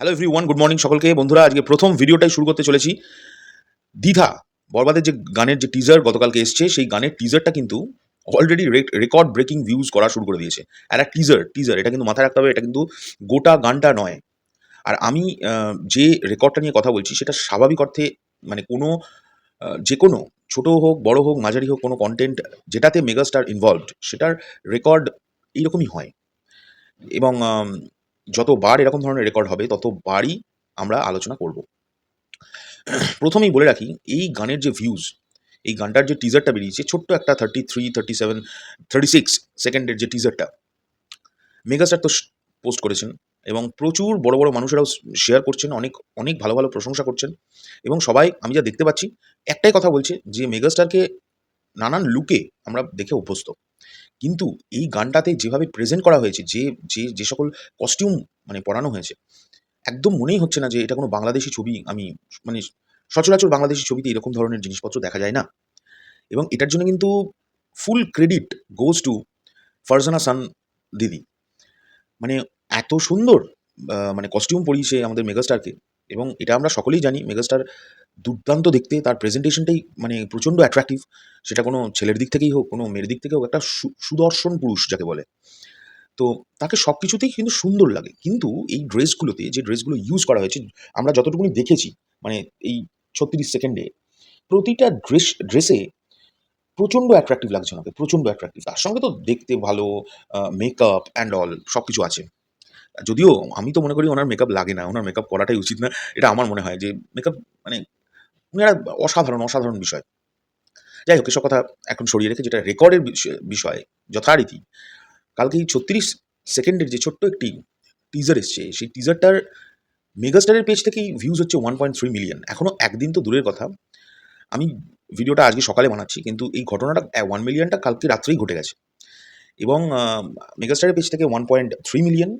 Hello everyone good morning সকলকে। বন্ধুরা, আজকে প্রথম ভিডিওটাই শুরু করতে চলেছি। দ্বিধা বরবাদের যে গানের যে টিজার গতকালকে এসছে, সেই গানের টিজারটা কিন্তু অলরেডি রেকর্ড ব্রেকিং ভিউজ করা শুরু করে দিয়েছে। আর একটা টিজার টিজার এটা কিন্তু মাথায় রাখতে হবে, এটা কিন্তু গোটা গানটা নয়। আর আমি যে রেকর্ডটা নিয়ে কথা বলছি, সেটা স্বাভাবিক অর্থে মানে কোনো যে কোনো, ছোটো হোক, বড় হোক, মাঝারি হোক, কোনো কন্টেন্ট যেটাতে মেগাস্টার ইনভলভড সেটার রেকর্ড এইরকমই হয়। এবং যতবার এরকম ধরনের রেকর্ড হবে, ততবারই আমরা আলোচনা করব। প্রথমেই বলে রাখি, এই গানের যে ভিউজ এই গানটার যে টিজারটা বেরিয়েছে, ছোট্ট একটা thirty three thirty seven thirty six সেকেন্ডের যে টিজারটা মেগাস্টার তো পোস্ট করেছেন এবং প্রচুর বড় বড় মানুষেরাও শেয়ার করছেন, অনেক অনেক ভালো ভালো প্রশংসা করছেন এবং সবাই, আমি যা দেখতে পাচ্ছি, একটাই কথা বলছে যে মেগাস্টারকে নানান লুকে আমরা দেখে অভ্যস্ত। কিন্তু এই গানটাতে যেভাবে প্রেজেন্ট করা হয়েছে, যে যে যে সকল কস্টিউম মানে পরানো হয়েছে, একদম মনেই হচ্ছে না যে এটা কোনো বাংলাদেশি ছবি, আমি মানে সচরাচর বাংলাদেশি ছবিতে এরকম ধরনের জিনিসপত্র দেখা যায় না। এবং এটার জন্য কিন্তু full credit goes to Farzana San দিদি। মানে এত সুন্দর মানে কস্টিউম পরিয়েছে আমাদের মেগাস্টারকে এবং এটা আমরা সকলেই জানি মেগাস্টার দুর্দান্ত দেখতে, তার প্রেজেন্টেশনটাই মানে প্রচণ্ড অ্যাট্রাকটিভ সেটা কোনো ছেলের দিক থেকেই হোক, কোনো মেয়ের দিক থেকে হোক, একটা সুদর্শন পুরুষ যাকে বলে। তো তাকে সব কিছুতেই কিন্তু সুন্দর লাগে। কিন্তু এই ড্রেসগুলোতে, যে ড্রেসগুলো ইউজ করা হয়েছে, আমরা যতটুকুনি দেখেছি মানে এই ছত্রিশ সেকেন্ডে প্রতিটা ড্রেস, ড্রেসে প্রচণ্ড অ্যাট্রাকটিভ লাগছে ওনাকে প্রচণ্ড অ্যাট্রাকটিভ তার সঙ্গে তো দেখতে ভালো মেকআপ অ্যান্ড অল সব কিছু আছে। যদিও আমি তো মনে করি ওনার মেকআপ লাগে না, ওনার মেকআপ করাটাই উচিত না। এটা আমার মনে হয় যে মেকআপ মানে উনি একটা অসাধারণ অসাধারণ বিষয়। যাই হোক, এসব কথা এখন সরিয়ে রেখে যেটা রেকর্ডের বিষয় যথারীতি, কালকে এই ছত্রিশ সেকেন্ডের যে ছোট্ট একটি টিজার এসছে, সেই টিজারটার মেগাস্টারের পেজ থেকেই ভিউজ হচ্ছে ওয়ান পয়েন্ট থ্রি মিলিয়ন এখনও একদিন তো দূরের কথা। আমি ভিডিওটা আজকে সকালে বানাচ্ছি, কিন্তু এই ঘটনাটা ওয়ান মিলিয়নটা কালকে রাত্রেই ঘটে গেছে। এবং মেগাস্টারের পেজ থেকে one point three million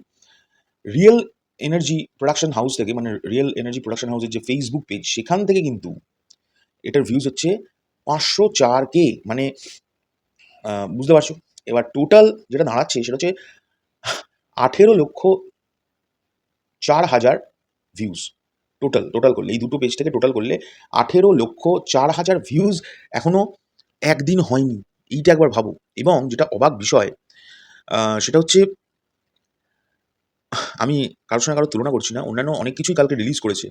Real Energy Production House থেকে মানে রিয়েল এনার্জি প্রোডাকশন হাউসের যে ফেসবুক পেজ সেখান থেকে কিন্তু এটার ভিউজ হচ্ছে পাঁচশো চার কে মানে বুঝতে পারছ? এবার টোটাল যেটা দাঁড়াচ্ছে সেটা হচ্ছে আঠেরো লক্ষ চার হাজার ভিউজ টোটাল টোটাল করলে, এই দুটো পেজ থেকে টোটাল করলে আঠেরো লক্ষ চার হাজার ভিউজ এখনও একদিন হয়নি। এইটা একবার ভাবো। এবং যেটা অবাক বিষয় সেটা হচ্ছে আমি কারোর সঙ্গে কারও তুলনা করছি না, অন্যান্য অনেক কিছুই কালকে রিলিজ করেছে।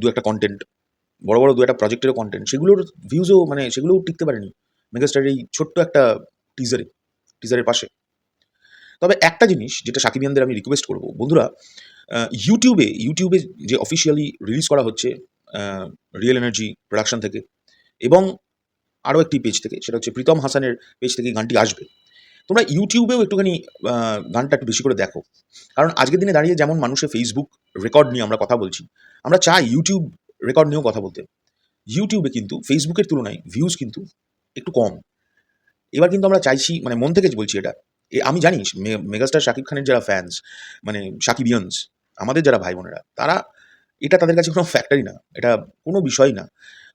দু একটা কন্টেন্ট বড় বড় দু একটা প্রজেক্টেরও কন্টেন্ট সেগুলোর ভিউজও মানে সেগুলোও টিকতে পারেনি মেগাস্টারের এই ছোট্ট একটা টিজারে টিজারের পাশে। তবে একটা জিনিস যেটা সাকিবিয়ানদের আমি রিকোয়েস্ট করব, বন্ধুরা ইউটিউবে ইউটিউবে যে অফিসিয়ালি রিলিজ করা হচ্ছে রিয়েল এনার্জি প্রোডাকশন থেকে, এবং আরও একটি পেজ থেকে, সেটা হচ্ছে প্রীতম হাসানের পেজ থেকে গানটি আসবে। তোমরা ইউটিউবেও একটুখানি গানটা একটু বেশি করে দেখো। কারণ আজকের দিনে দাঁড়িয়ে যেমন মানুষের ফেসবুক রেকর্ড নিয়ে আমরা কথা বলছি, আমরা চাই ইউটিউব রেকর্ড নিয়েও কথা বলতে। ইউটিউবে কিন্তু ফেসবুকের তুলনায় ভিউজ কিন্তু একটু কম। এবার কিন্তু আমরা চাইছি মানে মন থেকে বলছি এটা আমি জানি মেগাস্টার শাকিব খানের যারা ফ্যান্স মানে সাকিবিয়ানস আমাদের যারা ভাই বোনেরা, তারা এটা তাদের কাছে কোনো ফ্যাক্টরি না, এটা কোনো বিষয় না।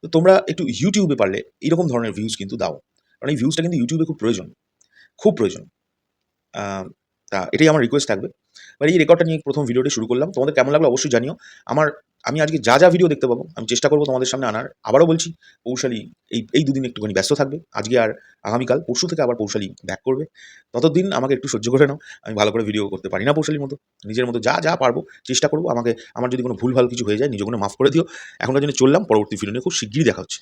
তো তোমরা একটু ইউটিউবে পারলে এরকম ধরনের ভিউজ কিন্তু দাও। কারণ এই ভিউজটা কিন্তু ইউটিউবে খুব প্রয়োজন। খুব প্রয়োজন। তা এটাই আমার রিকোয়েস্ট থাকবে। এবার এই রেকর্ডটা নিয়ে প্রথম ভিডিওটি শুরু করলাম। তোমাদের কেমন লাগল অবশ্যই জানিও। আমার, আমি আজকে যা যা ভিডিও দেখতে পাবো, আমি চেষ্টা করব তোমাদের সামনে আনার। আবারও বলছি পৌশালী এই এই দুদিন একটুখানি ব্যস্ত থাকবে। আজকে আর আগামীকাল, পরশু থেকে আবার পৌশালী ব্যাক করবে। ততদিন আমাকে একটু সহ্য করে নাও। আমি ভালো করে ভিডিও করতে পারি না পৌশালীর মতো। নিজের মতো যা যা পারব, চেষ্টা করব। আমাকে, আমার যদি কোনো ভুল ভালো কিছু হয়ে যায় নিজে কোনো মাফ করে দিও। এখনকার জন্য চললাম। পরবর্তী ভিডিও নিয়ে খুব শিগগিরই দেখা হচ্ছে।